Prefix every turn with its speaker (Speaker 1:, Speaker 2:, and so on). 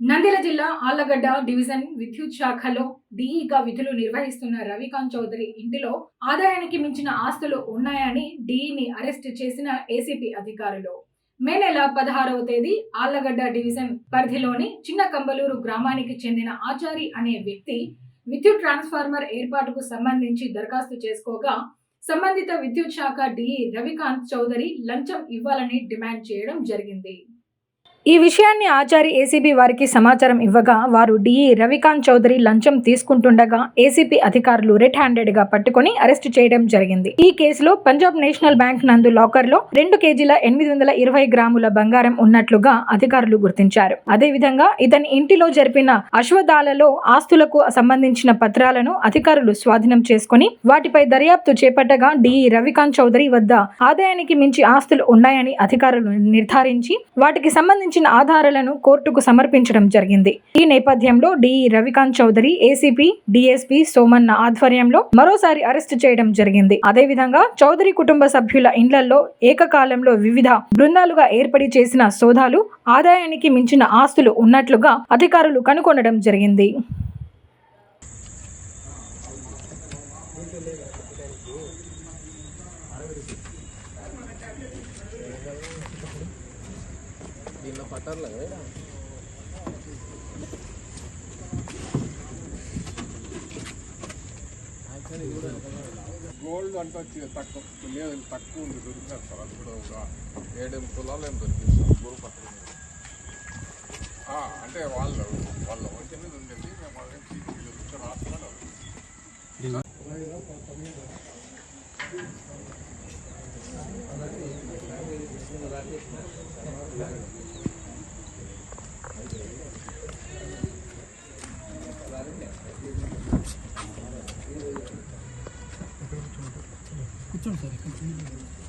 Speaker 1: నంద్యాల జిల్లా ఆళ్ళగడ్డ డివిజన్ విద్యుత్ శాఖలో డీఈగా విధులు నిర్వహిస్తున్న రవికాంత్ చౌదరి ఇంటిలో ఆదాయానికి మించిన ఆస్తులు ఉన్నాయని డీఈని అరెస్ట్ చేసిన ఏసీపీ అధికారులు. మే నెల పదహారవ తేదీ ఆళ్ళగడ్డ డివిజన్ పరిధిలోని చిన్న కంబలూరు గ్రామానికి చెందిన ఆచారి అనే వ్యక్తి విద్యుత్ ట్రాన్స్ఫార్మర్ ఏర్పాటుకు సంబంధించి దరఖాస్తు చేసుకోగా సంబంధిత విద్యుత్ శాఖ డిఈ రవికాంత్ చౌదరి లంచం ఇవ్వాలని డిమాండ్ చేయడం జరిగింది. ఈ విషయాన్ని ఆచారి ఏసీబీ వారికి సమాచారం ఇవ్వగా వారు డిఈ రవికాంత్ చౌదరి లంచం తీసుకుంటుండగా ఏసీపీ అధికారులు రెడ్ హ్యాండెడ్గా పట్టుకొని అరెస్టు చేయడం జరిగింది. ఈ కేసులో పంజాబ్ నేషనల్ బ్యాంక్ నందు లాకర్లో రెండు కేజీల ఎనిమిది వందల ఇరవై గ్రాముల బంగారం ఉన్నట్లుగా అధికారులు గుర్తించారు. అదేవిధంగా ఇతని ఇంటిలో జరిపిన అశ్వదాలలో ఆస్తులకు సంబంధించిన పత్రాలను అధికారులు స్వాధీనం చేసుకుని వాటిపై దర్యాప్తు చేపట్టగా డిఈ రవికాంత్ చౌదరి వద్ద ఆదాయానికి మించి ఆస్తులు ఉన్నాయని అధికారులు నిర్ధారించి వాటికి సంబంధించి సంబంధించిన ఆధారాలను కోర్టుకు సమర్పించడం జరిగింది. ఈ నేపథ్యంలో DE Ravikanth Chowdary ACP DSP Somanna ఆధ్వర్యంలో మరోసారి అరెస్టు చేయడం జరిగింది. అదేవిధంగా చౌదరి కుటుంబ సభ్యుల ఇండ్లలో ఏకకాలంలో వివిధ బృందాలుగా ఏర్పడి చేసిన సోదాలు ఆదాయానికి మించిన ఆస్తులు ఉన్నట్లుగా అధికారులు కనుగొనడం జరిగింది.
Speaker 2: దీనిలో పట్టాలి కదా
Speaker 3: గోల్డ్ అంటే వచ్చి తక్కువ లేదు తక్కువ ఉంది దొరికినారు సార్ అది కూడా ఒక ఏడెనిమిది కులాలు ఏం దొరికింది. గురు పట్టుకుంది అంటే వాళ్ళు వాళ్ళ ఒకటి మీద ఉండేది. మేము వాళ్ళ ఇక్కడ రాస్తున్నాడు Thank you. 这么的看不清